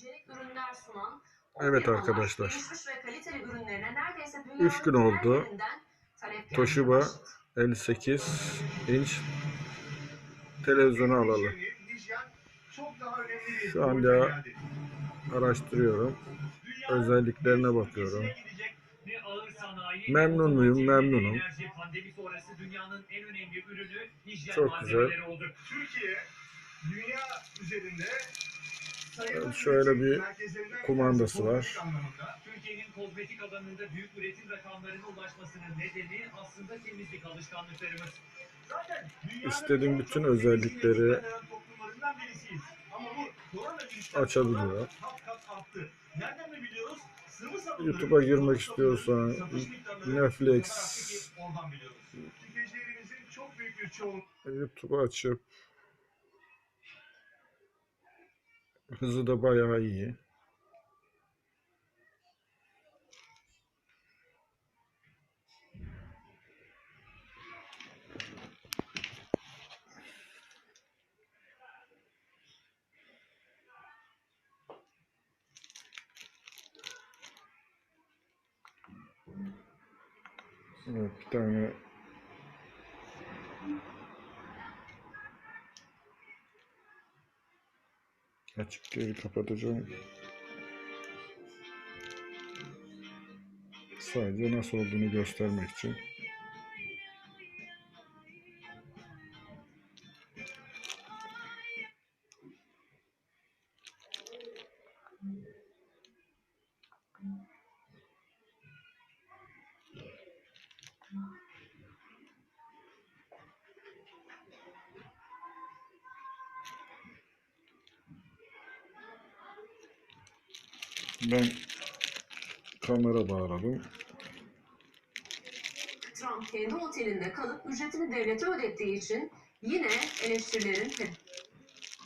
hijyenik ürünler sunan Evet arkadaşlar. gelişmiş ve kaliteli ürünlerine neredeyse dünyanın Üç gün oldu. Toshiba başladı. 58 inç televizyonu alalı. Şu anda araştırıyorum. Özelliklerine bakıyorum. Memnun muyum? Memnunum. Çok güzel. Türkiye dünya üzerinde şöyle bir kumandası var. Türkiye'nin kozmetik alanında büyük üretim rakamlarına ulaşmasının nedeni aslında temizlik alışkanlıklarımız. İstediğim bütün özellikleri açabiliyor. YouTube'a girmek istiyorsan Netflix o kadar 儿子的八呀一，嗯，当然。İyi. Evet, bir tane açık geri kapatacağım. Sadece nasıl olduğunu göstermek için. Ben kamera bağladım. Trump kendi otelinde kalıp ücretini devlete ödettiği için yine eleştirilerin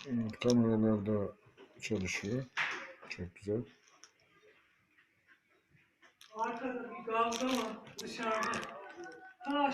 Evet, kameralar da çalışıyor. Çok güzel. Arkada bir gazlama dışarıda. Ta